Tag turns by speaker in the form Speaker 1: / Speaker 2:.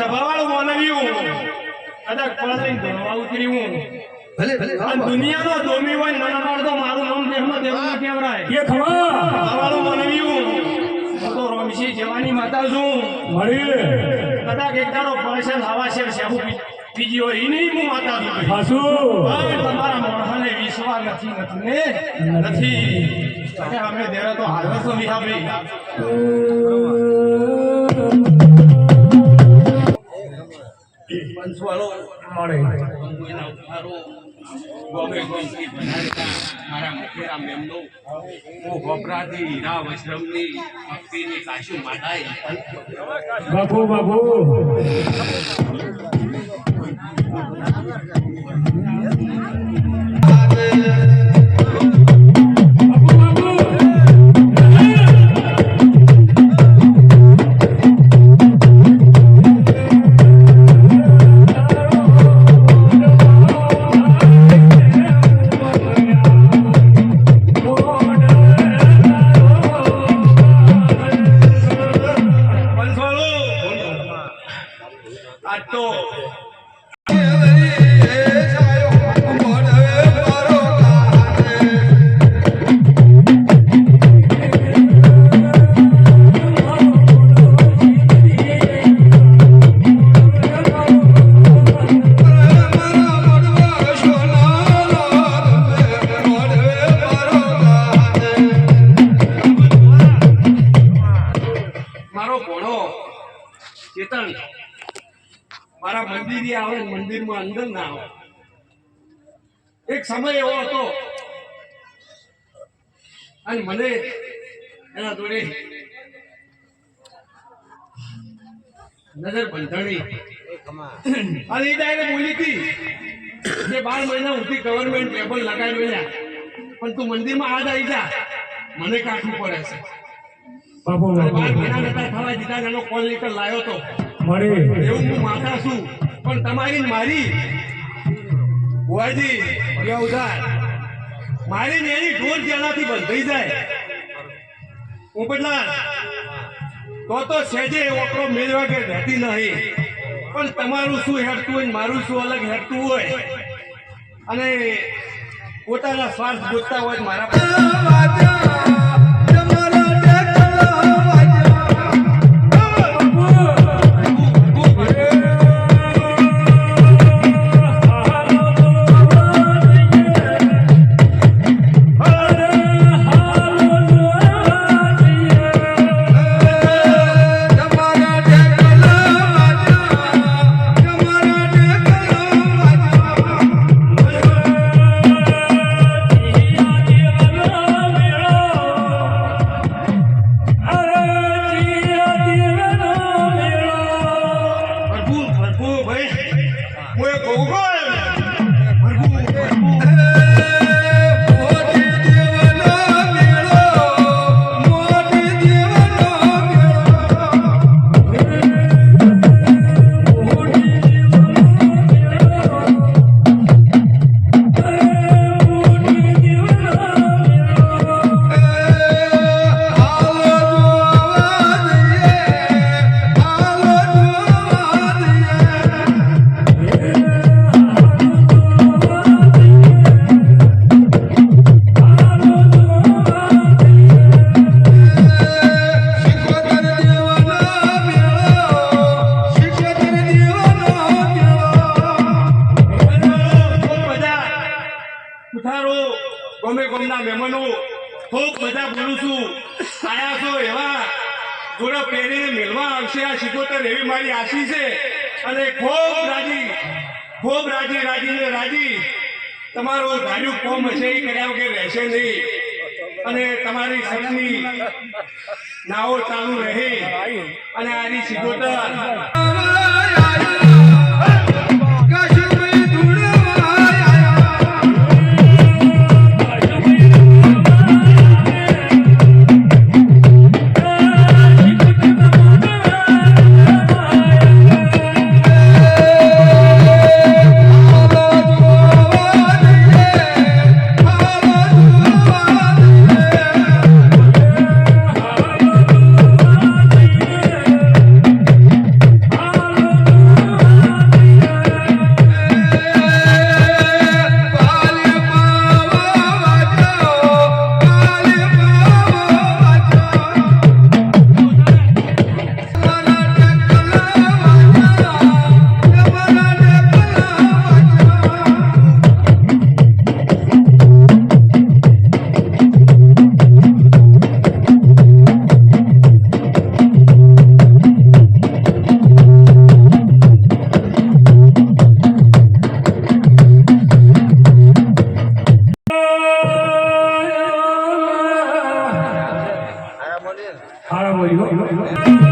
Speaker 1: સભાવાળું માનવ્યું કદાચ પળદરી ભણવા ઉતર્યું
Speaker 2: ભલે ભલે
Speaker 1: આ દુનિયાનો ધોમી હોય નાના પાડતો મારું નામ દેહમાં દેવાનું કેવરાય
Speaker 3: એ ખબર
Speaker 1: સભાવાળું માનવ્યું તો રમશી જવાની માતા છું.
Speaker 3: મળી
Speaker 1: કદાચ એક દાડો પડશે લાવા છે બીજી હોય એની હું માતા છું.
Speaker 3: હાસુ.
Speaker 1: હવે તમારા મોઢાને વિશ્વાસ નથી નથી ને? નથી. અમે દેવા તો હાલો તો વિહાભાઈ પંચવાળો
Speaker 3: મળે.
Speaker 1: ગમે મારા મુખેરામ એમનો હું વપરાતી હીરા વૈષ્ણવની ભક્તિની કાશું માતાય
Speaker 3: બાપુ બાપુ,
Speaker 1: મારો ચેતન, મારા મંદિરે આવે, મંદિરમાં અંદર ના આવે. એક સમય એવો હતો. અને મને એના જોડે નજર બંધાણી. અને એ ડાયરે બોલી હતી જે બાર મહિના સુધી ગવર્મેન્ટ પેપર લગાવી રહ્યા. પણ તું મંદિરમાં આજ આવી જા. મને કાઠું પડે છે.
Speaker 3: બાપુ
Speaker 1: અને બાર મહિના નતા થવા દીધા એનો કોલ લેટર લાવ્યો તો.
Speaker 3: મળી.
Speaker 1: એવું હું માતા છું પણ તમારી મારી. ભુવાજી ઉધાર. મારી ને એની ઢોર જેનાથી બંધાઈ જાય. હું પેલા તો તો સેજે ઓકરો મેળવા કે રહેતી નહીં. પણ તમારું શું હેડતું હોય ને મારું શું અલગ હેડતું હોય? અને પોતાના સ્વાર્થ ગોતતા હોય મારા ગમના મહેમાનો, ખૂબ બધા બોલું છું. આયા છો એવા જોડે પહેરીને મેળવા આવશે આ શિકોતર એવી મારી આશી છે. અને ખૂબ રાજી ખૂબ રાજી રાજી ને રાજી. તમારું ધાર્યું કોમ હશે એ કર્યા વગર રહેશે નહીં. અને તમારી સગની નાવો ચાલુ રહે. અને આની શિકોતર 好了，我以后以后以后。